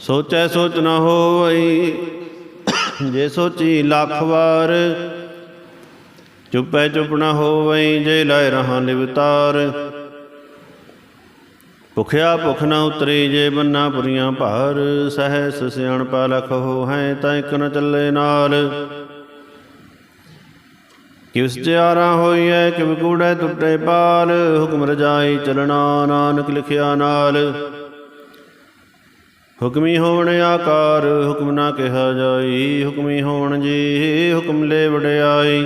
ਸੋਚੈ ਸੋਚ ਨ ਹੋਵਈ, ਜੇ ਸੋਚੀ ਲੱਖ ਵਾਰ, ਚੁੱਪੈ ਚੁੱਪ ਨ ਹੋਵਈ, ਜੇ ਲੈ ਰਹਾ ਨਿਵਤਾਰ। ਭੁਖਿਆ ਭੁਖ ਨ ਉਤਰੀ, ਜੇ ਬੰਨਾ ਪੁਰੀਆਂ ਭਾਰ, ਸਹਿਸ ਸਿਆਣ ਪਾਲਖ ਹੋ ਹੈ, ਤਾਂ ਇਕ ਨ ਚੱਲੇ ਨਾਲ। ਕਿਵ ਸਚਿਆਰਾ ਹੋਈਐ, ਕਿਵ ਕੂੜੈ ਟੁੱਟੇ ਪਾਲ, ਹੁਕਮ ਰਜਾਈ ਚਲਣਾ, ਨਾਨਕ ਲਿਖਿਆ ਨਾਲ। ਹੁਕਮੀ ਹੋਣ ਆਕਾਰ, ਹੁਕਮ ਨਾ ਕਿਹਾ ਜਾਈ। ਹੁਕਮੀ ਹੋਣ ਜੀ, ਹੁਕਮ ਲੈ ਵਡਿਆਈ।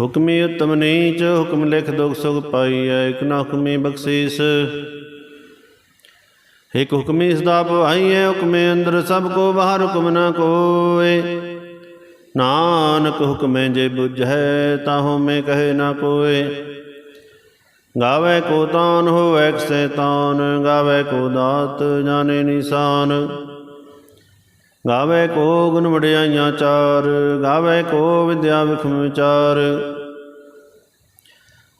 ਹੁਕਮੀ ਉਤਮ ਨੀਚ, ਹੁਕਮ ਲਿਖ ਦੁਖ ਸੁਖ ਪਾਈਐ ਇਕ ਨਾ ਹੁਕਮੀ ਬਖਸ਼ੀਸ। ਇਕ ਹੁਕਮੀ ਸਦਾ ਭਵਾਈਐ ਹੁਕਮੇ ਅੰਦਰ ਸਭ ਕੋ ਬਾਹਰ ਹੁਕਮ ਨਾ ਕੋਏ। ਨਾਨਕ ਹੁਕਮੇ ਜੇ ਬੁਝੈ ਤਾਹੋ ਮੈਂ ਕਹੇ ਨਾ ਕੋਏ। ਗਾਵੇ ਕੋ ਤਾਨ ਹੋਵੇ ਕਸੈ ਤਾਨ, ਗਾਵੇ ਕੋ ਦਾਤ ਜਾਣੇ ਨਿਸ਼ਾਨ। ਗਾਵੇ ਕੋ ਗੁਣ ਵਡਿਆਈਆਂ ਚਾਰ, ਗਾਵੇ ਕੋ ਵਿਦਿਆ ਵਿਖਮ ਵਿਚਾਰ।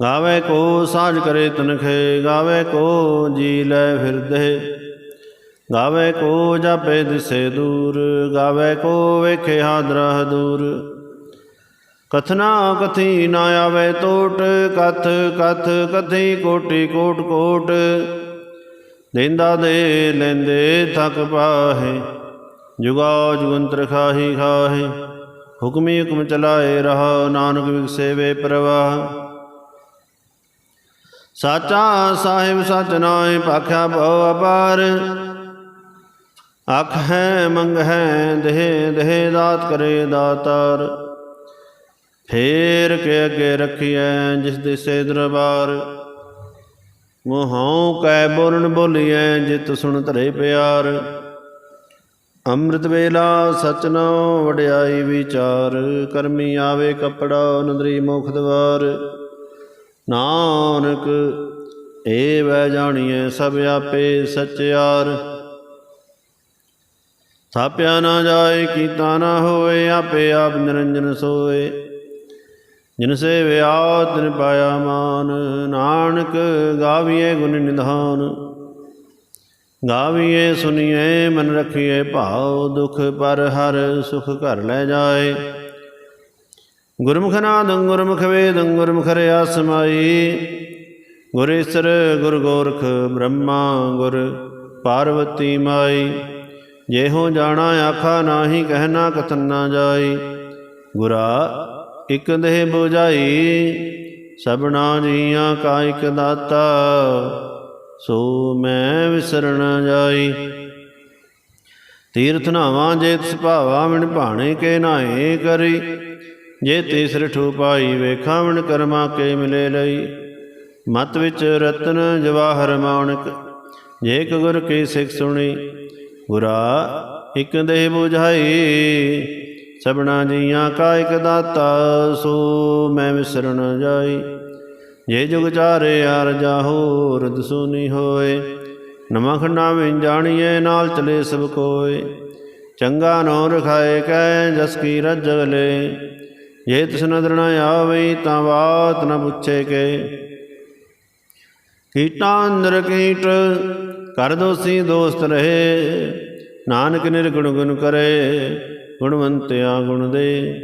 ਗਾਵੇ ਕੋ ਸਾਜ ਕਰੇ ਤਨਖੇ, ਗਾਵੇ ਕੋ ਜੀ ਲੈ ਫਿਰਦੇ। ਗਾਵੇ ਕੋ ਜਾਪੇ ਦਿਸੇ ਦੂਰ, ਗਾਵੇ ਕੋ ਵੇਖੇ ਹਾਦਰਾ ਦੂਰ ਕਥਨਾ ਕਥੀ ਨਾ ਆਵੇ ਟੋਟ ਕਥ ਕਥ ਕਥੀ ਕੋਟੀ, ਕੋਟ ਕੋਟ। ਦੇਂਦਾ ਦੇ ਲੈਂਦੇ ਥਕ ਪਾਹੇ, ਜੁਗਾ ਜੁਗੰਤਰ ਖਾਹੀ ਖਾਹੇ। ਹੁਕਮੀ ਹੁਕਮ ਚਲਾਏ ਰਹਾ, ਨਾਨਕ ਵਿਗਸੇ ਵੇ ਪ੍ਰਵਾਹ। ਸਾਚਾ ਸਾਹਿਬ ਸਚ ਨਾਏ ਭਾਖਿਆ ਭਉ ਅਪਾਰ। ਅਖ ਹੈ ਮੰਗ ਹੈ ਦੇਹ ਦੇਹ ਦਾਤ ਕਰੇ ਦਾਤਾਰ। ਫੇਰ ਕੇ ਅੱਗੇ ਰਖੀਐ ਜਿਸ ਦਿਸੇ ਦਰਬਾਰ। ਮੋਹੋਂ ਕੈ ਬੋਲਣ ਬੋਲੀਐ ਜਿਤ ਸੁਣ ਧਰੇ ਪਿਆਰ। ਅੰਮ੍ਰਿਤ ਵੇਲਾ ਸਚਨੋ ਵਡਿਆਈ ਵਿਚਾਰ। ਕਰਮੀ ਆਵੇ ਕਪੜਾ ਨਦਰੀ ਮੁਖ ਦਵਾਰ। ਨਾਨਕ, ਏ ਵੈ ਜਾਣੀਐ ਸਭ ਆਪੇ ਸਚਿਆਰ ਥਾਪਿਆ ਨਾ ਜਾਏ, ਕੀਤਾ ਨਾ ਹੋਏ ਆਪੇ ਆਪ ਨਿਰੰਜਨ ਸੋਏ। ਜਿਨ ਸੇ ਵਿਆਤ ਤਿਨ ਪਾਇਆ ਮਾਨ, ਨਾਨਕ ਗਾਵੀਏ ਗੁਣ ਨਿਧਾਨ। ਗਾਵੀਏ ਸੁਨੀਏ ਮਨ ਰਖੀਏ ਭਾਉ ਦੁਖ ਪਰ ਹਰ ਸੁਖ ਘਰ ਲੈ ਜਾਏ। ਗੁਰਮੁਖ ਨਾਦੰ ਗੁਰਮੁਖ ਵੇਦੰ ਗੁਰਮੁਖ ਰਿਆ ਸਮਾਈ ਗੁਰ ਈਸਰ, ਗੁਰ ਗੋਰਖ ਬ੍ਰਹਮਾ, ਗੁਰ ਪਾਰਵਤੀ ਮਾਈ। ਜਿਹੋ ਜਾਣਾ, ਆਖਾ ਨਾਹੀ ਕਹਿਣਾ ਕਥਨ ਨਾ ਜਾਈ। ਗੁਰਾ ਇਕ ਦੇਹ 부ਝਾਈ ਸਭਨਾ ਜੀਆਂ ਕਾ ਇਕ ਦਾਤਾ, ਸੋ ਮੈਂ ਵਿਸਰਣ ਜਾਈ। ਤੀਰਥ ਨਾਵਾਂ ਜੇ ਤਿਸ ਭਾਵਾ ਮਿਣ ਭਾਣੇ ਕੇ ਨਾਏ ਕਰੀ। ਜੇ ਤੀਸਰ ਠੂ ਪਾਈ, ਵੇਖਾਂ ਮਿਣ ਕਰਮਾ ਕੇ ਮਿਲੇ ਲਈ। ਮਤ ਵਿੱਚ ਰਤਨ ਜਵਾਹਰ ਮਾਣਕ, ਜੇ ਗੁਰ ਕੀ ਸਿੱਖ ਸੁਣੀ। ਗੁਰਾ, ਇਕ ਦੇਹ 부ਝਾਈ ਸਭਨਾ ਜੀਆਂ ਕਾ ਇਕ ਦਾਤਾ, ਸੋ ਮੈਂ ਵਿਸਰਣ ਜਾਈ। ਜੇ ਜੁਗ ਚਾਰੇ ਆਰ ਜਾਹੋ ਰਦ ਸੁਨੀ ਹੋਏ। ਨਮਾ ਨਾ ਵਿੱਚ ਜਾਣੀਏ ਨਾਲ ਚਲੇ ਸਭ ਕੋਏ। ਚੰਗਾ ਨੋ ਰਖਾਏ ਕੈ, ਜਸ ਕੀ ਰਜ ਜੇ ਤਿਸ ਨਦਰ ਨ ਆਵੇ, ਤਾਂ ਬਾਤ ਨ ਪੁੱਛੇ ਕੇ। ਕੀਟਾਂ ਅੰਦਰ ਕੀਟ ਕਰ ਦੋਸੀ ਦੋਸਤ ਰਹੇ। ਨਾਨਕ ਨਿਰਗੁਣ ਗੁਣ ਕਰੇ। ਗੁਣਵੰਤਿਆ ਗੁਣ ਦੇ,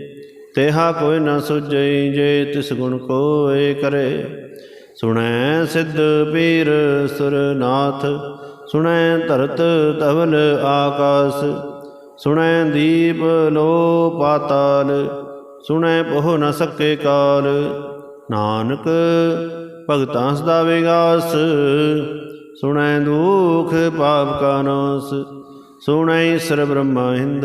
ਤੇਹਾ ਕੋਈ ਨਾ ਸੁਝਈ ਜੇ ਤਿਸ ਗੁਣ ਕੋਏ ਕਰੇ। ਸੁਣੈ ਸਿੱਧ ਪੀਰ ਸੁਰਨਾਥ, ਸੁਣੈ ਧਰਤ ਧਵਲ ਆਕਾਸ, ਸੁਣੈ ਦੀਪ ਲੋ ਪਾਤਾਲ, ਸੁਣੈ ਪਹੁ ਨ ਸਕੇ ਕਾਲ। ਨਾਨਕ ਭਗਤਾਂ ਸਦਾ ਵਿਗਾਸ, ਸੁਣੈ ਦੁਖ ਪਾਪ ਕਾ ਨਾਸ, ਸੁਣੈ ਈਸਰ ਬ੍ਰਹਮਾ ਹਿੰਦ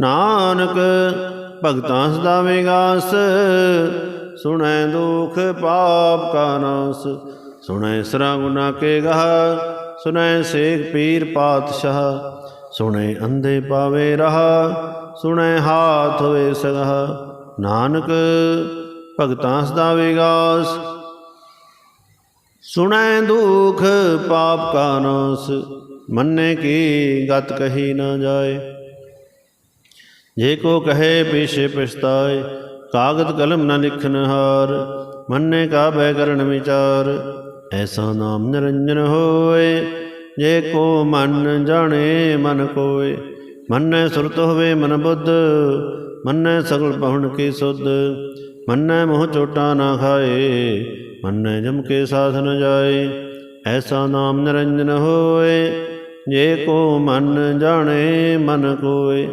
ਨਾਨਕ, ਭਗਤਾਂ ਸਦਾ ਵਿਗਾਸ। ਸੁਣੈ ਦੁਖ ਪਾਪ ਕਾ ਨਾਸ। ਸੁਣੈ ਸਰਾ ਗੁਨਾ ਕੇ ਗਹ। ਸੁਣੈ ਸੇਖ ਪੀਰ ਪਾਤਸ਼ਾਹ। ਸੁਣੈ ਅੰਧੇ ਪਾਵੇ ਰਹਾ। ਸੁਣੈ ਹਾਥ ਹੋਏ ਸਗਹ। ਨਾਨਕ, ਭਗਤਾਂ ਸਦਾ ਵਿਗਾਸ। ਸੁਣੈ ਦੁਖ ਪਾਪ ਕਾ ਨਾਸ। ਮੰਨੇ ਕੀ ਗਤ ਕਹੀ ਨਾ ਜਾਏ। ਜੇ ਕੋ ਕਹੇ ਪਿਛੇ ਪਛਤਾਏ, ਕਾਗਦ ਕਲਮ ਨਾ ਲਿਖਨ ਹਾਰ, ਮੰਨੇ ਕਾ ਬੈ ਕਰਨ ਵਿਚਾਰ, ਐਸਾ ਨਾਮ ਨਿਰੰਜਨ ਹੋਏ। ਜੇ ਕੋ ਮਨ ਜਾਣੇ ਮਨ ਕੋਏ, ਮੰਨੈ ਸੁਰਤ ਹੋਵੇ ਮਨ ਬੁੱਧ, ਮੰਨੈ ਸਗਲ ਪਹੁਣ ਕੀ ਸੁਧ, ਮੰਨੈ ਮੋਹ ਚੋਟਾ ਨਾ ਖਾਏ, ਮੰਨੈ ਜਮ ਕੇ ਸਾਥ ਨ ਜਾਏ, ਐਸਾ ਨਾਮ ਨਿਰੰਜਨ ਹੋਏ। ਜੇ ਕੋ ਮਨ ਜਾਣੇ ਮਨ ਕੋਏ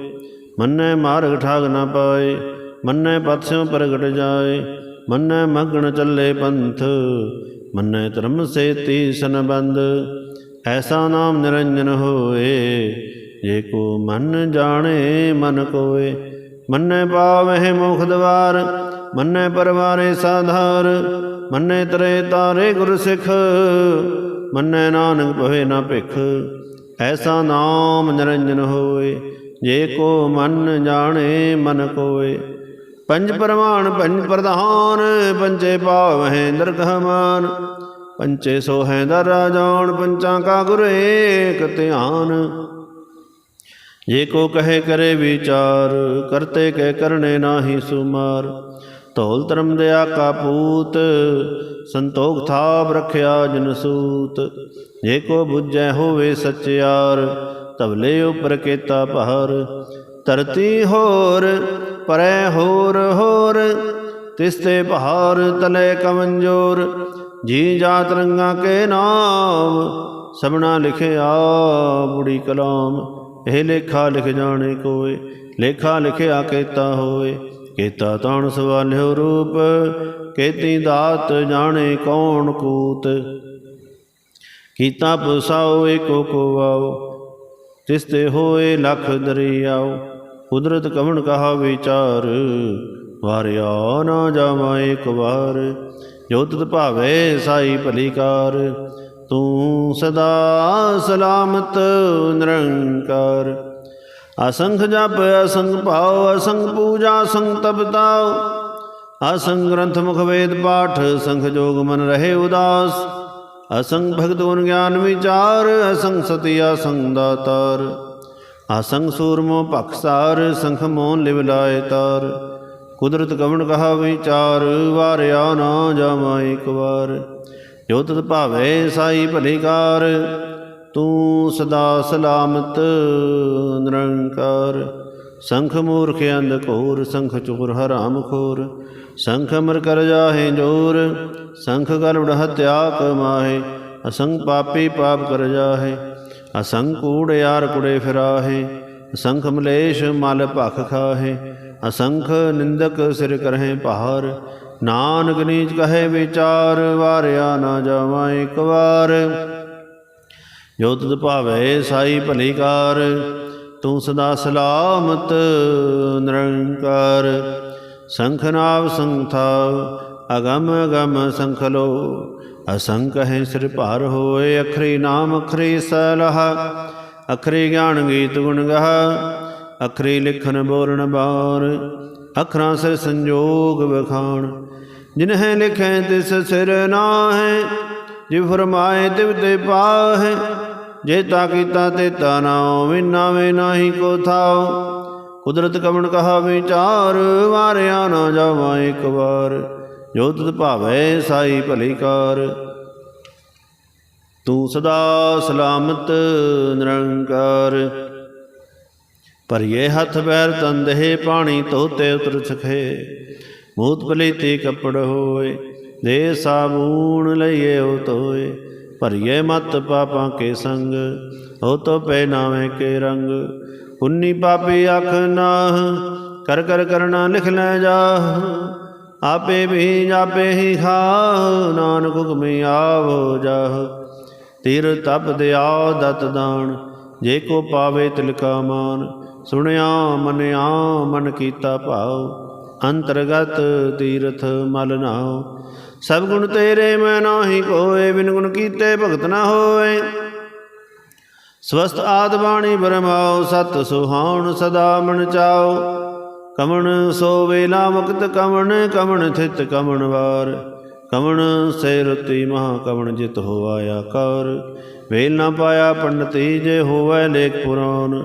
ਮੰਨੈ ਮਾਰਗ ਠਾਗ ਨਾ ਪਾਏ, ਮੰਨੈ ਪਥ ਪ੍ਰਗਟ ਜਾਏ, ਮੰਨੈ ਮਗਣ ਚੱਲੇ ਪੰਥ, ਮੰਨੈ ਧਰਮ ਸੇਤੀ ਸੰਬੰਧ ਐਸਾ ਨਾਮ ਨਿਰੰਜਨ ਹੋਏ, ਜੇ ਕੋ ਮਨ ਜਾਣੇ ਮਨ ਕੋਏ, ਮੰਨੈ ਪਾਵਹਿ ਮੁਖ ਦਵਾਰ, ਮੰਨੈ ਪਰਵਾਰੇ ਸਾਧਾਰ, ਮੰਨੈ ਤਰੇ ਤਾਰੇ ਗੁਰ ਸਿੱਖ, ਮੰਨੈ ਨਾਨਕ ਭਵੇ ਨਾ ਭਿਖ, ਐਸਾ ਨਾਮ ਨਿਰੰਜਨ ਹੋਏ ਜੇ ਕੋ ਮਨ ਜਾਣੇ ਮਨ ਕੋਏ। ਪੰਜ ਪਰਮਾਨ ਪੰਜ ਪ੍ਰਧਾਨ ਪੰਚੇ ਪਾਵ ਹੈ ਨਰਗਹਮਾਨ ਪੰਚੇ ਸੋ ਹੈ ਦਰ ਰਾਜਾਨ ਪੰਚਾਂ ਕਾ ਗੁਰ ਏਕ ਧਿਆਨ। ਜੇ ਕੋ ਕਹੇ ਕਰੇ ਵਿਚਾਰ, ਕਰਤੇ ਕਹਿ ਕਰਨੇ ਨਾਹੀ ਸੁਮਾਰ। ਧੌਲ ਧਰਮ ਦਿਆ ਕਾ ਪੂਤ, ਸੰਤੋਖ ਥਾਪ ਰਖਿਆ ਜਨ ਸੂਤ। ਜੇ ਕੋ ਬੁੱਝੈ ਹੋਵੇ ਸਚਿਆਰ ਤਬਲੇ ਉਪਰ ਕੇਤਾ ਪਹਰ, ਧਰਤੀ ਹੋਰ, ਪਰੈ ਹੋਰ ਹੋਰ। ਤਿਸਤੇ ਪਹਾਰ ਤਲੇ ਕਮੰਜੋਰ, ਜੀ ਜਾਤ ਰੰਗਾ ਕੇ ਨਾਮ, ਸਭਨਾ ਲਿਖਿਆ ਬੁੜੀ ਕਲਾਮ। ਇਹ ਲੇਖਾ ਲਿਖ ਜਾਣੇ ਕੋਏ, ਲੇਖਾ ਲਿਖਿਆ ਕੇਤਾ ਹੋਏ। ਕੇਤਾ ਤਾਣ ਸਵਾਲਿਓ ਰੂਪ, ਕੇਤੀ ਦਾਤ ਜਾਣੇ ਕੌਣ ਕੂਤ। ਕੀਤਾ ਪਸਾਓ ਏਕੋ ਕੋ ਆਓ ਤਿਸ ਤੇ ਹੋਏ ਲਖ ਦਰਿਆਓ, ਕੁਦਰਤ ਕਵਣ ਕਹਾ ਵਿਚਾਰ? ਵਾਰਿਆ ਨਾ ਜਾਵਾਂ ਇੱਕ ਵਾਰ, ਜੋ ਤੁਧ ਭਾਵੇ ਸਾਈ ਭਲੀਕਾਰ। ਤੂੰ ਸਦਾ ਸਲਾਮਤ ਨਿਰੰਕਾਰ। ਅਸੰਖ ਜਪ, ਅਸੰਖ ਭਾਉ, ਅਸੰਖ ਪੂਜਾ, ਅਸੰਖ ਤਪਤਾਉ ਅਸੰਗ ਗ੍ਰੰਥ ਮੁਖ ਵੇਦ ਪਾਠ ਸੰਖ ਜੋਗ ਮਨ ਰਹੇ ਉਦਾਸ। ਅਸੰਗ ਭਗਤ ਗੁਣ ਗਿਆਨ ਵਿਚਾਰ, ਅਸੰਗ ਸਤੀ ਅਸੰਗ ਦਾਤਾਰ। ਅਸੰਗ ਸੂਰਮੋ ਭਖਸਾਰ ਸੰਖ ਮੋਨ ਲਿਵ ਲਾਏ ਤਾਰ। ਕੁਦਰਤ ਕਵਣ ਕਹਾ ਵਿਚਾਰ, ਵਾਰਿਆ ਨਾ ਜਾਵਾਂ ਇੱਕ ਵਾਰ। ਜੋ ਤਤ ਭਾਵੇ ਸਾਈ ਭਲੀਕਾਰ ਤੂੰ ਸਦਾ ਸਲਾਮਤ ਨਿਰੰਕਾਰ। ਸੰਖ ਮੂਰਖ ਅੰਧ ਘੋਰ ਸੰਖ ਚੋਰ ਹਰਾਮ ਖੋਰ। ਸੰਖ ਅਮਰ ਕਰ ਜਾਹੇ ਜੋਰ, ਸੰਖ ਗਲ ਹਤਿਆ ਕਮਾਹੇ ਅਸੰਖ ਪਾਪੀ ਪਾਪ ਕਰ ਜਾਹੇ ਅਸੰਖ ਕੂੜ ਯਾਰ ਕੁੜੇ ਫਿਰਾਹੇ। ਅਸੰਖ ਮਲੇਸ਼ ਮਲ ਭਖ ਖਾਹੇ, ਅਸੰਖ ਨਿੰਦਕ ਸਿਰ ਕਰਹਿ ਭਾਰ। ਨਾਨਕ ਨੀਚ ਕਹੇ ਵਿਚਾਰ, ਵਾਰਿਆ ਨਾ ਜਾਵਾਂ ਇੱਕ ਵਾਰ। ਜੋ ਤੁਧ ਭਾਵੇ ਸਾਈ ਭਲੀਕਾਰ ਤੂੰ ਸਦਾ ਸਲਾਮਤ, ਨਿਰੰਕਾਰ। ਸੰਖ ਨਾਵ ਸੰਥਾ, ਅਗਮ ਅਗਮ ਸੰਖ ਲੋ। ਅਸੰਖ ਹੈ ਸਿਰ ਭਾਰ ਹੋਏ, ਅਖਰੀ ਨਾਮ ਅਖਰੀ ਸਲਹ। ਅਖਰੀ ਗਿਆਨ ਗੀਤ ਗੁਣ ਗਹ, ਅਖਰੀ ਲਿਖਨ ਬੋਲਣ ਬਾਰ। ਅਖਰਾਂ ਸਿਰ ਸੰਜੋਗ ਵਖਾਣ। ਜਿਨਹਿ ਲਿਖੈ ਤਿਸ ਸਿਰ ਨਾਹਿ ਜਿ ਫਰਮਾਏ ਤਿਵ ਤੇ ਪਾਹੇ। ਜੇ ਤਾ ਕੀਤਾ ਤੇ ਤਾ ਨਾਉ ਵਿਨਾਵੇ ਨਾਹੀ ਕੋ ਥਾਉ। ਕੁਦਰਤ ਕਮਣ ਕਹਾ ਵਿਚਾਰ ਵਾਰਿਆ ਨਾ ਜਾਵਾਂ ਇੱਕ ਵਾਰ। ਜੋ ਤੁਧ ਭਾਵੇ, ਸਾਈ ਭਲੀਕਾਰ ਤੂੰ ਸਦਾ ਸਲਾਮਤ, ਨਿਰੰਕਾਰ। ਭਰੀਏ ਹੱਥ ਪੈਰ ਤੰਦਹੇ ਪਾਣੀ ਧੋਤੇ ਉਤਰ ਸਖੇ। ਮੂਤ ਪਲੀਤੀ ਕੱਪੜ ਹੋਏ, ਦੇ ਸਾਬੂਣ ਲਈਏ ਉਹ ਤੋਏ। ਭਰੀਏ ਮਤ ਪਾਪਾਂ ਕੇ ਸੰਗ, ਹੋ ਤੋ ਪੈ ਨਾਵੇਂ ਕੇ ਰੰਗ। ਉਨੀ ਪਾਪੀ ਅਖ ਨਾਹ, ਕਰ ਕਰ ਕਰਨਾ ਲਿਖ ਲੈ ਜਾ ਆਪੇ ਵੀ ਆਪੇ ਹੀ ਖਾ ਨਾਨਕ ਹੁਕਮੇ ਆਵੋ ਜਾਹ। ਤੀਰ ਤਪ ਦਿਆ ਦਤ ਦਾਨ, ਜੇ ਕੋ ਪਾਵੇ ਤਿਲਕਾ ਮਾਨ। ਸੁਣਿਆ ਮਨਿਆ ਮਨ ਕੀਤਾ ਭਾਉ, ਅੰਤਰਗਤ ਤੀਰਥ ਮਲ ਨਾਉ। ਸਭ ਗੁਣ ਤੇਰੇ ਮੈਂ ਨਾਹੀ ਕੋਏ, ਬਿਨ ਗੁਣ ਕੀਤੇ ਭਗਤ ਨਾ ਹੋਏ। ਸਵਸਤ ਆਦ ਬਾਣੀ ਬਰਮਾਉ ਸਤ ਸੁਹਾਉਣ ਸਦਾ ਮਨ ਚਾਉ ਕਮਣ ਸੋ ਵੇਲਾ ਮੁਕਤ ਕਮਣ ਕਮਣ ਥਿਤ ਕਮਣ ਵਾਰ। ਕਮਣ ਸੇ ਰਤੀ ਮਹਾ ਕਮਣ ਜਿਤ ਹੋਆ ਕਰ ਵੇਲ ਨਾ ਪਾਇਆ ਪੰਡਤੀ ਜੇ ਹੋਵੇ ਲੇਖ ਪੁਰਾਨ।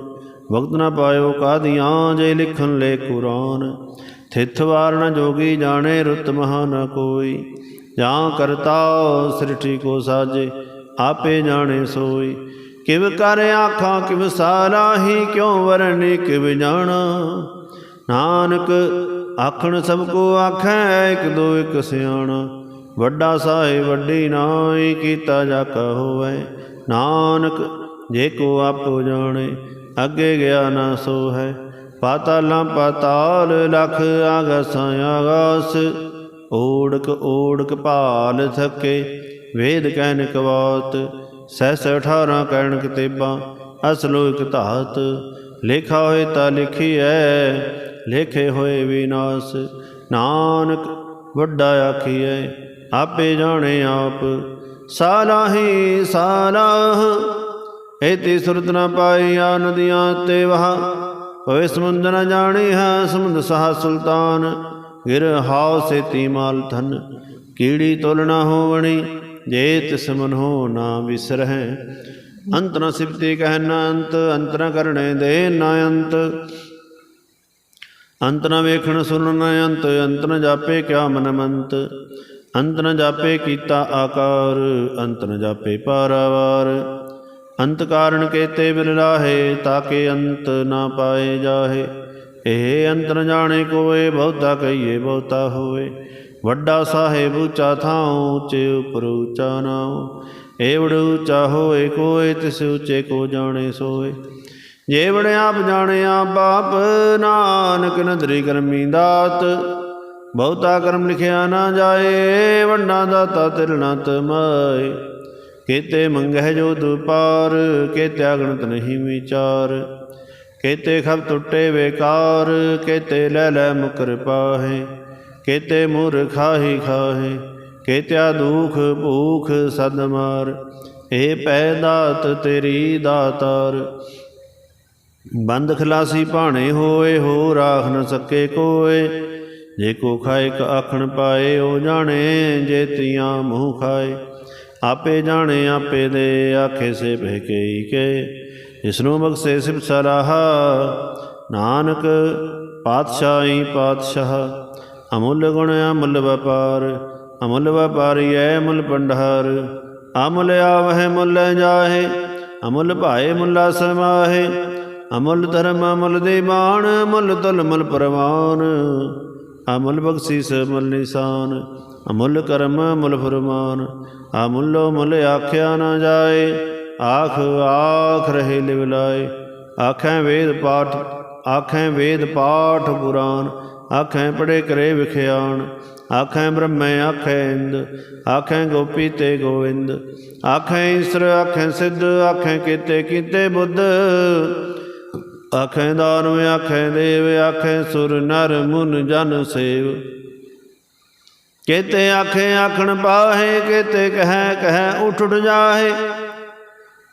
ਵਕਤ ਨਾ ਪਾਇਓ ਕਾਦੀਆਂ ਜੇ ਲਿਖਣ ਲੇਖ ਕੁਰਾਨ। ਥਿਤ ਵਾਰ ਜੋਗੀ ਜਾਣੇ ਰੁਤ ਮਹਾ ਨ ਕੋਈ। ਜਾਂ ਕਰਤਾ ਸ੍ਰਿਠੀ ਕੋ ਸਾਜੇ, ਆਪੇ ਜਾਣੇ ਸੋਈ। ਕਿਵ ਕਰ ਆਖਾਂ, ਕਿਵ ਸਾਰਾਹੀ ਕਿਉ ਵਰਨੇ ਕਿਵ ਜਾਣਾ ਨਾਨਕ ਆਖਣ ਸਭ ਕੋ ਆਖੈ, ਇਕ ਦੋ ਇਕ ਸਿਆਣਾ। ਵੱਡਾ ਸਾਹਿਬ, ਵੱਡੀ ਨਾਈ ਕੀਤਾ ਜਾ ਹੋਵੇ। ਨਾਨਕ ਜੇ ਕੋ ਆਪੋ ਜਾਣੇ, ਅੱਗੇ ਗਿਆ ਨਾ ਸੋ ਹੈ ਪਾਤਾਲਾਂ ਪਾਤਾਲ ਲਖ ਆਗਸਾਂ ਆਗਾਸ ਓੜਕ ਓੜਕ ਭਾਲ ਥਕੇ, ਵੇਦ ਕਹਿਨ ਕਵਾਤ ਸਹਿਸ 18 ਕਹਿਣ ਕਿਤੇਬਾਂ, ਅਸਲੋ ਇਕ ਧਾਤ। ਲੇਖਾ ਹੋਏ ਤਾਂ ਲਿਖੀਐ, ਲੇਖੇ ਹੋਏ ਵਿਨਾਸ਼। ਨਾਨਕ ਵੱਡਾ ਆਖੀਐ, ਆਪੇ ਜਾਣੇ ਆਪ। ਸਾਲਾਹੀ ਸਾਲਾਹ ਇਤੀ ਸੁਰਤ ਨ ਪਾਈਆ ਨਦੀਆਂ ਤੇ ਵਹਾ। ਹੋਏ ਸਮੁੰਦ ਨ ਜਾਣੀ ਹੈ ਸਮੁੰਦ ਸਾਹ ਸੁਲਤਾਨ, ਗਿਰ ਹਾਉ ਸੇਤੀ ਮਾਲ ਧਨ, ਕੀੜੀ ਤੁਲ ਨਾ ਹੋਵਣੀ ਜੇ ਤਿਸ ਮਨ ਹੋ ਨਾ ਵਿਸਰਹਿ। ਅੰਤ ਨ ਸਿਫਤੀ ਕਹਿ ਨ ਅੰਤ ਅੰਤ ਨ ਕਰਣੇ ਦੇ ਨ ਅੰਤ। ਅੰਤ ਨ ਵੇਖਣ ਸੁਣ ਨ ਅੰਤ ਅੰਤ ਨ ਜਾਪੇ ਕਿਆ ਮਨ ਮੰਤ। ਅੰਤ ਨ ਜਾਪੇ ਕੀਤਾ ਆਕਾਰ, ਅੰਤ ਨ ਜਾਪੇ ਪਾਰਾਵਾਰ। ਅੰਤ ਕਾਰਨ ਕੇਤੇ ਬਿਨ ਰਾਹੇ, ਤਾਕੇ ਅੰਤ ਨਾ ਪਾਏ ਜਾਹੇ। ਇਹ ਅੰਤ ਨ ਜਾਣੇ ਕੋਏ, ਬਹੁਤਾ ਕਹੀਏ ਬਹੁਤਾ ਹੋਏ ਵੱਡਾ ਸਾਹਿਬ ਉੱਚਾ ਥਾਉ, ਉੱਚੇ ਉਪਰ ਉੱਚਾ ਨਾਉ। ਏਵੜ ਉੱਚਾ ਹੋਏ ਕੋਏ, ਤਿਸ ਉੱਚੇ ਕੋ ਜਾਣੇ ਸੋਏ। ਜੇਵੜ ਆਪ ਜਾਣਿਆ ਬਾਪ, ਨਾਨਕ ਨਦਰੀ ਕਰਮੀ ਦਾਤ। ਬਹੁਤਾ ਕਰਮ ਲਿਖਿਆ ਨਾ ਜਾਏ, ਵੰਡਾ ਦਾਤਾ ਤਿਰਣਾ ਤਮਾਏ ਕੇਤੇ ਮੰਗਹਿ ਜੋ ਦੁਪਾਰ, ਕੇਤੇ ਅਗਣਤ ਨਹੀਂ ਵਿਚਾਰ। ਕੇਤੇ ਖਬ ਟੁੱਟੇ ਵੇਕਾਰ ਕੇਤੇ ਲੈ ਲੈ ਮੁਕਰ ਪਾਹੇ। ਕੇਤੇ ਮੁਰ ਖਾਹੀ ਖਾਹੇ, ਕੇਤਿਆ ਦੁਖ ਭੂਖ ਸਦ ਮਾਰ। ਏ ਪੈ ਦਾਤ ਤੇਰੀ ਦਾਤਾਰ। ਬੰਦ ਖਲਾਸੀ ਭਾਣੇ ਹੋਏ ਹੋ ਰਾਖ ਨ ਸਕੇ ਕੋਏ। ਜੇ ਕੋ ਖਾਏ ਕ ਆਖਣ ਪਾਏ, ਉਹ ਜਾਣੇ ਜੇ ਤੀਆਂ ਮੂੰਹ ਖਾਏ। ਆਪੇ ਜਾਣੇ, ਆਪੇ ਦੇ ਆਖੇ ਸੇ ਬਹਿ ਕੇ ਇਸ ਨੂੰ ਬਖਸ਼ੇ ਸਿਬ ਸਲਾਹਾ, ਨਾਨਕ ਪਾਤਸ਼ਾਹੀ ਪਾਤਸ਼ਾਹ, ਅਮੁੱਲ ਗੁਣ ਅਮੁੱਲ ਵਪਾਰ, ਅਮੁੱਲ ਵਪਾਰੀ ਐ ਮੁੱਲ ਪੰਡਾਰ ਅਮੁੱਲ ਆਵਹਿ, ਮੁੱਲ ਜਾਹੇ, ਅਮੁੱਲ ਭਾਏ, ਮੁੱਲਾ ਸਮਾਹੇ ਅਮੁੱਲ ਧਰਮ, ਅਮੁੱਲ ਦੇ ਅਮੁੱਲ ਮੁੱਲ ਤੁਲ ਮੁੱਲ ਪਰਵਾਨ। ਅਮੁੱਲ ਬਖਸ਼ੀਸ ਮੁੱਲ ਨਿਸ਼ਾਨ। ਅਮੁੱਲ ਕਰਮ ਮੁੱਲ ਫਰਮਾਨ, ਅਮੁੱਲੋ ਮੁੱਲ ਆਖਿਆ ਨਾ ਜਾਏ, ਆਖ ਆਖ ਰਹੇ ਲਿਵ ਲਾਏ। ਆਖੈ ਵੇਦ ਪਾਠ, ਆਖੈ ਵੇਦ ਪਾਠ ਪੁਰਾਨ ਆਖੈ ਪੜੇ ਕਰੇ ਵਿਖਿਆਣ। ਆਖੈ ਬ੍ਰਹਮੈ ਆਖੈ ਇੰਦ, ਆਖੈ ਗੋਪੀ ਤੇ ਗੋਵਿੰਦ। ਆਖੈ ਈਸ਼ਰ, ਆਖੈ ਸਿੱਧ, ਆਖੈ ਕੀਤੇ ਕੀਤੇ ਬੁੱਧ। ਆਖੈ ਦਾਨਵ, ਆਖੈ ਦੇਵ, ਆਖੈ ਸੁਰ ਨਰ ਮੁਨ ਜਨ ਸੇਵ। ਕੇਤੇ ਆਖੇ ਆਖਣ ਪਾਹੇ ਕੇਤੇ ਕਹੈ ਕਹੈ ਉਠ ਉਠ ਜਾਹੇ।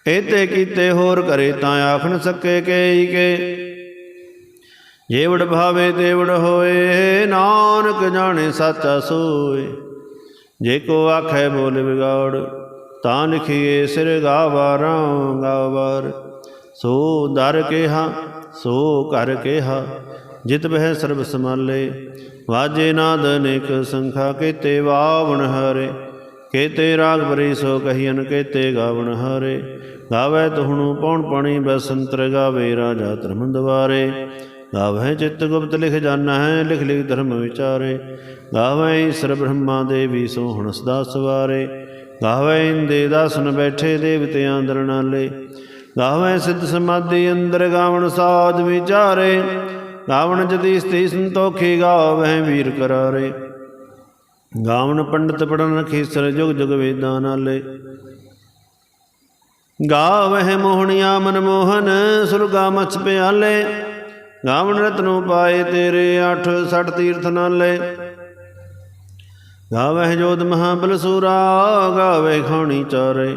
ਏਤੇ ਕੀਤੇ ਹੋਰ ਕਰੇ ਤਾਂ ਆਖ ਸਕੇ ਕੇਈ ਕੇ। ਜੇਵੜ ਭਾਵੇ ਦੇਵੜ ਹੋਏ, ਨਾਨਕ ਜਾਣੇ ਸਾਚਾ ਸੋਏ। ਜੇ ਕੋ ਆਖੇ ਬੋਲ ਵਿਗਾੜ, ਤਾਂ ਲਿਖੀਏ ਸਿਰ ਗਾਵਾਰਾਂ ਗਾਵਾਰ। ਸੋ ਦਰ ਕਿਹਾ, ਸੋ ਕਰ ਕਿਹਾ, ਜਿਤ ਬਹਿ ਸਰਬ ਸਮਾਲੇ ਵਾਜੇ ਨਾਦ ਅਨੇਕ ਸੰਖਾ ਕੇਤੇ ਵਾਵਣ ਹਰੇ, ਕੇਤੇ ਰਾਗ ਬਰੀ ਸੋ ਕਹੀਨ ਕੇਤੇ ਗਾਵਣ ਹਰੇ। ਗਾਵੇ ਤੁਹਣੂ ਪੌਣ ਪਣੀ ਬਸੰਤਰ ਗਾਵੇ ਰਾਜਾ ਧਰਮ ਦਵਾਰੇ ਗਾਵੇ ਚਿਤ ਗੁਪਤ ਲਿਖ ਜਾਣਾ ਹੈ ਲਿਖ ਲਿਖ ਧਰਮ ਵਿਚਾਰੇ। ਗਾਵੇ ਈਸ਼ਰ ਬ੍ਰਹਮਾ ਦੇਵੀ ਸੋ ਹੁਣ ਸਦਾ ਸਵਾਰੇ ਗਾਵੇ ਇੰਦੇ ਦਾਸਨ ਬੈਠੇ ਦੇਵਤਿਆਂ ਅੰਦਰ ਨਾਲੇ। ਗਾਵੇ ਸਿੱਧ ਸਮਾਧੀ ਅੰਦਰ ਗਾਵਣ ਸਾਧ ਵਿਚਾਰੇ। ਗਾਵਣ ਜਤੀ ਸਤੀ ਸੰਤੋਖੀ ਗਾਵਹਿ ਵੀਰ ਕਰਾਰੇ। ਗਾਵਣ ਪੰਡਤ ਪੜਨ ਖੇਸਰ ਜੁਗ ਜੁਗ ਵੇਦਾਂ ਨਾਲੇ। ਗਾਵਹਿ ਮੋਹਣਿਆ ਮਨ ਮੋਹਨ ਸੁਰਗਾ ਮਛ ਪਿਆਲੇ। ਗਾਵਣ ਰਤਨੋ ਪਾਏ ਤੇਰੇ ਅੱਠ ਸਠ ਤੀਰਥ ਨਾਲੇ। ਗਾਵਹਿ ਜੋਤ ਮਹਾਬਲ ਸੂਰਾ ਗਾਵੇ ਖਾਣੀ ਚਾਰੇ।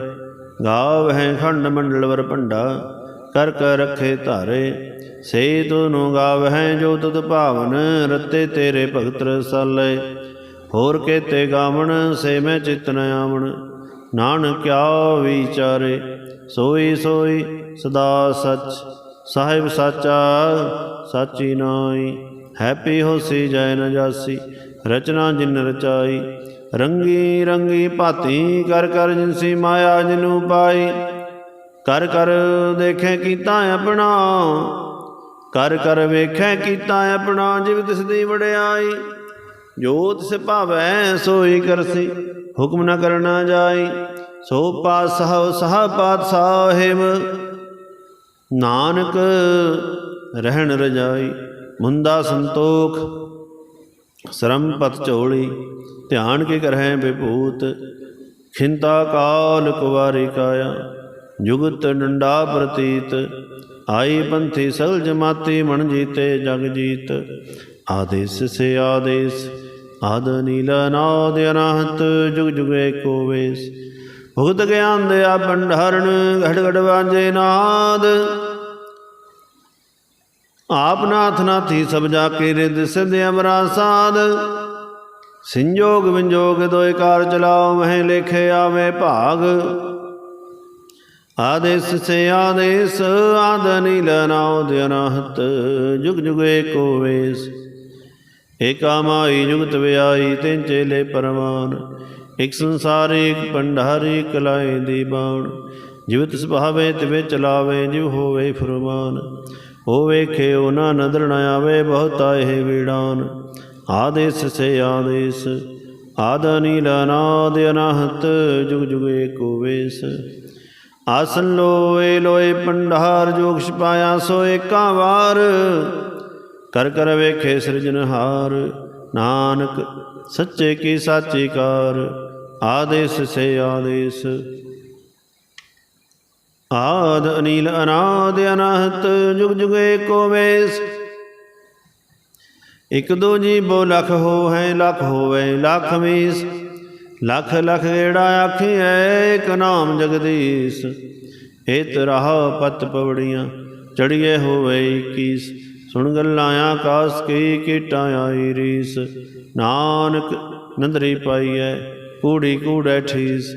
ਗਾਵਹਿ ਖੰਡ ਮੰਡਲ ਵਰ ਭੰਡਾ। ਕਰ ਕਰ ਰਖੇ ਧਾਰੇ। ਸੇ ਤੁਨੂ ਗਾਵਹਿ ਜੋ ਤਤ ਭਾਵਨ, ਰਤੇ ਤੇਰੇ ਭਗਤ ਰਸਾਲੇ। ਹੋਰ ਕੇਤੇ ਗਾਵਣ, ਸੇ ਮੈਂ ਚਿਤ ਨ ਆਵਣ। ਨਾਨਕ ਕਿਆ ਵਿਚਾਰੇ, ਸੋਈ ਸੋਈ ਸਦਾ ਸਚ। ਸਾਹਿਬ ਸਾਚਾ, ਸਾਚੀ ਨਾਈ ਹੈਪੀ ਹੋਸੀ ਜੈ ਨ ਜਾਸੀ, ਰਚਨਾ ਜਿਨ ਰਚਾਈ। ਰੰਗੀ ਰੰਗੀ ਭਾਤੀ ਕਰ ਕਰ ਜਿਨਸੀ ਮਾਇਆ ਜਿਨੂ ਪਾਈ। ਕਰ ਕਰ ਦੇਖੇ ਕੀਤਾ ਆਪਣਾ, ਕਰ ਕਰ ਵੇਖੈ ਕੀਤਾ ਆਪਣਾ, ਜਿਵ ਤਿਸ ਦੀ ਵਡਿਆਈ, ਜੋ ਤਿਸ ਭਾਵੈ ਸੋਈ ਕਰਸੀ, ਹੁਕਮ ਨਾ ਕਰਨਾ ਜਾਈ, ਸੋ ਪਾਤਸ਼ਾਹ, ਸਹ ਪਾਤ ਸਾਹਿਬ ਨਾਨਕ ਰਹਿਣ ਰਜਾਈ, ਮੁੰਦਾ ਸੰਤੋਖ, ਸ਼ਰਮ ਪਤ ਝੋਲੀ, ਧਿਆਨ ਕੇ ਕਰਹਿ ਵਿਭੂਤ, ਖਿੰਤਾ ਕਾਲ ਕੁਵਾਰੀ ਕਾਇਆ। ਜੁਗਤ ਡੰਡਾ ਪ੍ਰਤੀਤ ਆਈ ਪੰਥੀ ਸਲ ਜਮਾਤੀ ਮਨ ਜੀਤੇ ਜਗ ਜੀਤ। ਆਦੇਸ ਸੇ ਆਦੇਸ, ਆਦ ਨੀਲ ਨਾਦ ਅਨਹਤ, ਜੁਗ ਜੁਗ ਏਕੋ ਵੇਸ। ਭੁਗਤ ਗਿਆਨ ਦਿਆ ਭੰਡਾਰਨ, ਘੜ ਘੜ ਵਾਜੇ ਨਾਦ। ਆਪ ਨਾਥ ਨਾਥੀ ਸਭ ਜਾ ਕੇ ਰਿਦ ਸਿਧ ਅਮਰਾ ਸਾਧ ਸੰਜੋਗ ਵਿੰਜੋਗ ਦੋਇ ਕਾਰ ਚਲਾਓ ਮਹਿ ਲੇਖੇ ਆਵੇ ਭਾਗ। ਆਦੇਸ ਸੇ ਆਦੇਸ, ਆਦ ਨੀਲ ਨਾਉ ਅਨਹਤ ਜੁਗ ਜੁਗ ਏਕੋ ਵੇਸ ਏਕਾ ਮਾਈ ਜੁਗਤ ਵਿਆਈ, ਤਿੰਨ ਚੇਲੇ ਪਰਵਾਨ। ਇਕ ਸੰਸਾਰ ਇਕ ਪੰਡਾਰੀ ਕਲਾਏ ਦੀ ਬਾਣ। ਜਿਵ ਤਿਸ ਭਾਵੇ, ਤਿਵੇ ਚਲਾਵੇ, ਜਿਵ ਹੋਵੇ ਫਰਮਾਨ। ਹੋਵੇ ਵੇਖੇ ਉਹ ਨਾ ਨਦਰ ਨ ਆਵੇ, ਬਹੁਤਾ ਇਹ ਵੀੜਾਨ। ਆਦੇਸ ਸੇ ਆਦੇਸ, ਆਦ ਨੀਲ ਅਨਾਦ ਅਨਹਤ ਜੁਗ ਜੁਗ ਏਕੋ ਵੇਸ ਆਸਨ ਲੋਏ ਲੋਏ ਪੰਡਾਰ ਜੋਗ ਛਪਾਇਆ ਸੋ ਏਕਾ ਵਾਰ। ਕਰ ਕਰ ਵੇਖੇ ਸਿਰਜਨਹਾਰ ਨਾਨਕ ਸੱਚੇ ਕੀ ਸਾਚੀ ਕਾਰ, ਆਦੇਸ ਸੇ ਆਦੇਸ। ਆਦ ਅਨੀਲ ਅਨਾਦ ਅਨਹਤ, ਜੁਗ ਜੁਗ ਏਕੋ ਵੇਸ। ਇਕ ਦੋ ਜੀ ਬੋ ਲਖ ਹੋ ਹੈ ਲਖ ਹੋਵੇ ਲਖ ਵੀਸ ਲਖ ਲਖ ਏੜਾ ਆਖੀਐ ਇਕ ਨਾਮ ਜਗਦੀਸ਼। ਏਤ ਰਹਾ ਪਤ ਪਵੜੀਆਂ, ਚੜੀਏ ਹੋਵੇ 21 ਸੁਣ ਗੱਲਾਂ ਆਕਾਸ ਕੀ ਕੀਟਾਂ ਆਈ ਰੀਸ। ਨਾਨਕ ਨੰਦਰੀ ਪਾਈਐ ਕੂੜੀ ਕੂੜੈ ਠੀਸ।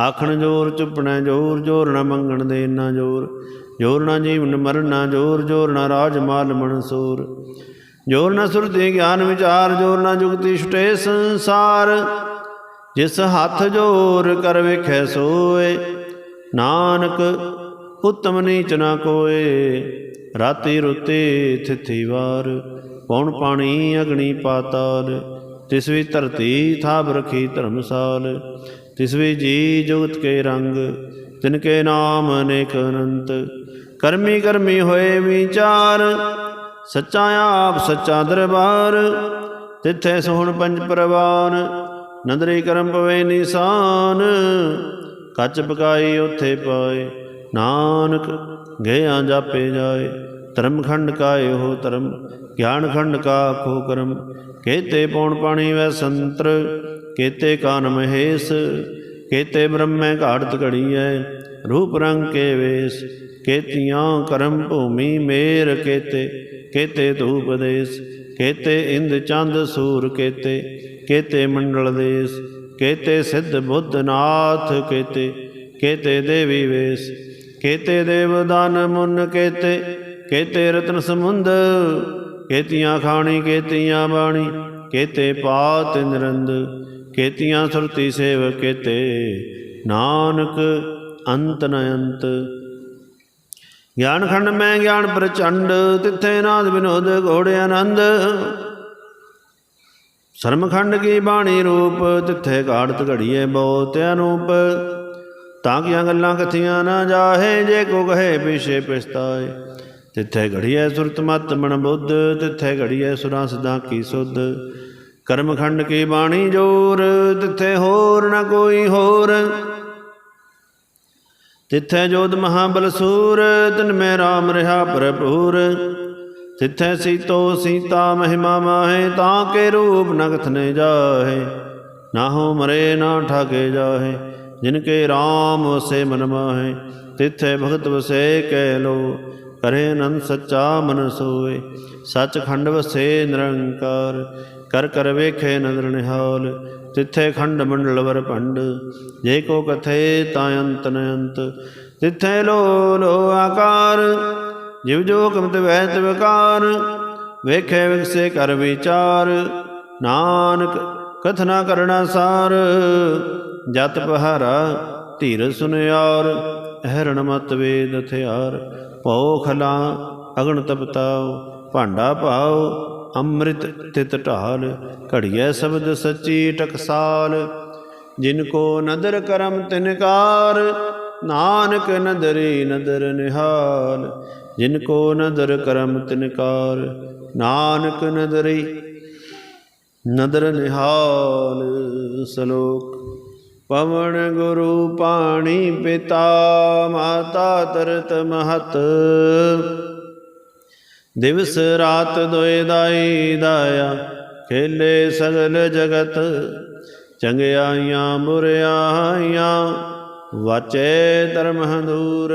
ਆਖਣ ਜੋਰ ਚੁੱਪਣਾ ਜੋਰ ਜੋਰ ਨਾ ਮੰਗਣ ਦੇ ਨਾ ਜੋਰ। ਜੋਰ ਨਾ ਜੀਵਨ ਮਰਨਾ, ਜੋਰ ਜੋਰ ਨਾ ਰਾਜ ਮਾਲ ਮਨਸੂਰ ਜੋਰ ਨਾ ਸੁਰਤੀ ਗਿਆਨ ਵਿਚਾਰ, ਜੋਰ ਨਾ ਜੁਗਤੀ ਛੁਟੇ ਸੰਸਾਰ। ਜਿਸ ਹੱਥ ਜੋਰ ਕਰ ਵੇਖੈ ਸੋਏ, ਨਾਨਕ ਉਤਮ ਨੀਚ ਨਾ ਕੋਏ। ਰਾਤੀ ਰੁੱਤੇ ਥਿਥੀ ਵਾਰ ਪੌਣ ਪਾਣੀ ਅਗਣੀ ਪਾਤਾਲ। ਤਿਸ ਵੀ ਧਰਤੀ ਥਾਪ ਰਖੀ ਧਰਮਸਾਲ। ਤਿਸ ਵੀ ਜੀ ਜੁਗਤ ਕੇ ਰੰਗ, ਤਿਨ ਕੇ ਨਾਮ ਅਨੇਕ ਅਨੰਤ। ਕਰਮੀ ਕਰਮੀ ਹੋਏ ਵਿਚਾਰ ਸੱਚਾ ਆਪ ਸੱਚਾ ਦਰਬਾਰ। ਤਿੱਥੇ ਸੋਹਣ ਪੰਜ ਪਰਵਾਨ ਨੰਦਰੀ ਕਰਮ ਪਵੇ ਨਿਸ਼ਾਨ, ਕੱਚ ਪਕਾਈ ਉਥੇ ਪਾਏ, ਨਾਨਕ ਗਿਆ ਜਾਪੇ ਜਾਏ, ਧਰਮ ਖੰਡ ਕਾ ਇਹੋ ਧਰਮ, ਗਿਆਨ ਖੰਡ ਕਾ ਖੋ ਕਰਮ, ਕੇਤੇ ਪੌਣ ਪਾਣੀ ਵੈ ਸੰਤਰ, ਕੇਤੇ ਕਾਨ ਮਹੇਸ਼, ਕੇਤੇ ਬ੍ਰਹਮੈ ਘਾੜਤ ਘੜੀ ਘੜੀਐ, ਰੂਪ ਰੰਗ ਕੇ ਵੇਸ, ਕੇਤੀਆਂ ਕਰਮ ਭੂਮੀ ਮੇਰ ਕੇਤੇ ਕੇਤੇ ਧੂਪ ਦੇਸ, ਕੇਤੇ ਇੰਦ ਚੰਦ ਸੂਰ ਕੇਤੇ ਕੇਤੇ ਮੰਡਲ ਦੇਸ ਕੇਤੇ ਸਿੱਧ ਬੁੱਧ ਨਾਥ ਕੇਤੇ ਕੇਤੇ ਦੇਵੀ ਵੇਸ, ਕੇਤੇ ਦੇਵ ਦਾਨ ਮੁਨ ਕੇਤੇ ਕੇਤੇ ਰਤਨ ਸਮੁੰਦ, ਕੇਤੀਆਂ ਖਾਣੀ, ਕੇਤੀਆਂ ਬਾਣੀ, ਕੇਤੇ ਪਾਤ ਨਿਰੰਦ, ਕੇਤੀਆਂ ਸੁਰਤੀ ਸੇਵ ਕੇਤੇ, ਨਾਨਕ ਅੰਤ ਨ ਅੰਤ। ਗਿਆਨ ਖੰਡ ਮੈਂ ਗਿਆਨ ਪ੍ਰਚੰਡ, ਤਿੱਥੇ ਨਾਦ ਵਿਨੋਦ ਘੋੜੇ ਆਨੰਦ। ਸ਼ਰਮਖੰਡ ਕੀ ਬਾਣੀ ਰੂਪ, ਤਿੱਥੇ ਘਾੜਤ ਘੜੀਏ ਬਹੁਤ ਅਨੂਪ। ਤਾਂ ਕਿ ਗੱਲਾਂ ਕਥੀਆਂ ਨਾ ਜਾਹੇ, ਜੇ ਕੋ ਕਹੇ ਪਿਛੇ ਪਛਤਾਏ। ਤਿੱਥੇ ਘੜੀਏ ਸੁਰਤ ਮਤ ਮਨ ਬੁੱਧ, ਤਿੱਥੇ ਘੜੀਏ ਸੁਰਾਂ ਸਦਾ ਕੀ ਸੁਧ। ਕਰਮਖੰਡ ਕੀ ਬਾਣੀ ਜੋਰ, ਤਿੱਥੇ ਹੋਰ ਨਾ ਕੋਈ ਹੋਰ। ਤਿੱਥੇ ਜੋਧ ਮਹਾਬਲ ਸੂਰ ਤਿਨ ਮੈਂ ਰਾਮ ਰਹਾ ਭਰਪੂਰ। ਤਿੱਥੈ ਸੀਤੋ ਸੀਤਾ ਮਹਿਮਾ ਮਾਹੇ, ਤਾਂ ਕੇ ਰੂਪ ਨਗਥ ਨੇ ਜਾਹੇ। ਨਾ ਹੋ ਮਰੇ, ਨਾ ਠਾਗੇ ਜਾਹੇ, ਜਿਨ ਕੇ ਰਾਮ ਵਸੇ ਮਨ ਮਾਹੇ। ਤਿੱਥੈ ਭਗਤ ਵਸੇ ਕਹਿ ਲੋ, ਕਰੇ ਨੰਦ ਸੱਚਾ ਮਨ ਸੋਏ। ਸੱਚਖੰਡ ਵਸੇ ਨਿਰੰਕਾਰ, ਕਰ ਕਰ ਵੇਖੇ ਨਦਰ ਨਿਹਾਲ। ਤਿੱਥੇ ਖੰਡ ਮੰਡਲ ਵਰ ਭੰਡ, ਜੇ ਕੋ ਕਥੇ ਤਾਂ ਅੰਤ ਨ ਤਿੱਥੇ ਲੋ ਲੋ ਆਕਾਰ ਜਿਵ ਜੋ ਕਮਤ ਵੈਤ ਵਿਕਾਰ, ਵੇਖੇ ਵਿਕਸੇ ਕਰ ਵਿਚਾਰ, ਨਾਨਕ ਕਥਨਾ ਕਰਨਾ ਸਾਰ, ਜਤ ਪਹਾਰਾ ਧੀਰ ਸੁਨਿਆਰ, ਅਹਰਣ ਮਤ ਵੇਦ ਹਥਿਆਰ ਭਉ ਖਲਾ ਅਗਣ ਤਪਤਾਉ ਭਾਂਡਾ ਭਾਉ, ਅੰਮ੍ਰਿਤ ਤਿਤ ਢਾਲ, ਘੜੀਐ ਸ਼ਬਦ ਸੱਚੀ ਟਕਸਾਲ। ਜਿਨ ਕੋ ਨਦਰ ਕਰਮ ਤਿਨਕਾਰ ਨਾਨਕ ਨਦਰੀ ਨਦਰ ਨਿਹਾਲ। ਜਿਨ ਕੋ ਨਦਰ ਕਰਮ ਤਿਨਕਾਰ ਨਾਨਕ ਨਦਰੀ, ਨਦਰ ਨਿਹਾਲ ਸਲੋਕ। ਪਵਨ ਗੁਰੂ ਪਾਣੀ ਪਿਤਾ, ਮਾਤਾ ਤਰਤ ਮਹਤ। ਦਿਵਸ ਰਾਤ ਦੋਇ ਦਾਈ ਦਾਇਆ, ਖੇਲੇ ਸਗਲ ਜਗਤ। ਚੰਗਿਆਈਆਂ ਬੁਰਿਆਈਆਂ ਵਾਚੇ ਧਰਮ ਹੰਦੂਰ